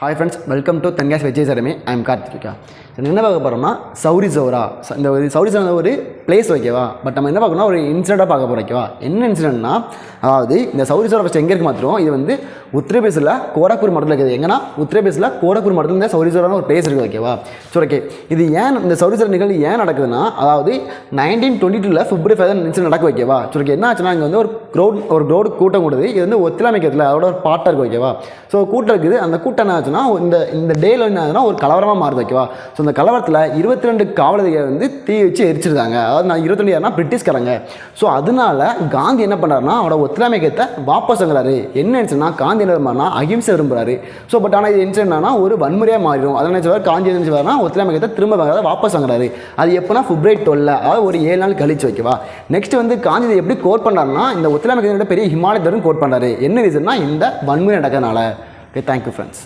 Hi friends welcome to தென்காஸ் விஜய் சரமே I am Karthika என்ன பார்க்க போகிறோம்னா சௌரி சௌரா இந்த ஒரு சௌரி சௌரா ஒரு பிளேஸ் ஓகேவா பட் நம்ம என்ன பார்க்கணும் ஒரு இன்சிடெண்ட்டாக பார்க்க போகிறோம் ஓகேவா என்ன இன்சிடென்ட்னா அதாவது இந்த சௌரி சௌரா ஃபஸ்ட் எங்கே இருக்கு மாத்திரம்? இது வந்து உத்தரப்பிரதேசில் கோரக்பூர் மாவட்டத்தில் இருக்குது. எங்கன்னா உத்தரப்பிரதேசில் கோரக்பூர் மாவட்டத்தில் இந்த சௌரி சௌரான ஒரு பிளேஸ் இருக்குது ஓகேவா ஸோ ஓகே இது ஏன் இந்த சௌரி சௌரா நிகழ்வு ஏன் நடக்குதுன்னா அதாவது நைன்டீன் டுவெண்ட்டி டூவில் பிப்ரவரி ஃபைவ் இன்சிடென்ட் நடக்க ஓகேவா சரி ஓகே என்ன ஆச்சுன்னா இங்கே வந்து ஒரு க்ரௌட் ஒரு க்ரௌட் கூட்டம் கூடுது. இது வந்து ஒத்துழைமைக்கிறதுல அதோட ஒரு பாட்டாக இருக்குது ஓகேவா ஸோ கூட்டம் இருக்குது. அந்த கூட்டம் என்ன ஆச்சுன்னா இந்த இந்த டேல என்ன ஆகுதுன்னா ஒரு கலவரமாக மாறுது ஓகேவா ஸோ இந்த கலவரத்தில் இருபத்தி ரெண்டு காவலர்கள் வந்து தீ வச்சு எரிச்சிருக்காங்க. அதாவது நான் இருபத்தி ரெண்டு யாருன்னா பிரிட்டிஷ்காரங்க. ஸோ அதனால காந்தி என்ன பண்ணாருன்னா அவரோட ஒத்துழைமைக்கத்தை வாபஸ் வாங்குறாரு. என்ன நினச்சுன்னா காந்தி என்ன பண்ணா அகிம்சை விரும்புறாரு. ஸோ பட் ஆனால் இது என்னன்னா ஒரு வன்முறையாக மாறிடும். அதை நினச்சவர் காந்தி என்ன நினச்சவர்னா ஒத்துழைமைக்கத்தை திரும்ப வாங்குறத வாபஸ் வாங்குறாரு. அது எப்போனா பிப்ரவரி டுவெல் அதாவது ஒரு ஏழு நாள் கழிச்சு வைக்கவா நெக்ஸ்ட் வந்து காந்தி எப்படி கோட் பண்ணாருன்னா இந்த ஒத்துழைமைக்கத்தை பெரிய ஹிமாலயத்தரும் கோட் பண்ணாரு என்ன ரீசன்னா இந்த வன்முறை நடக்கிறதுனால. Okay thank you friends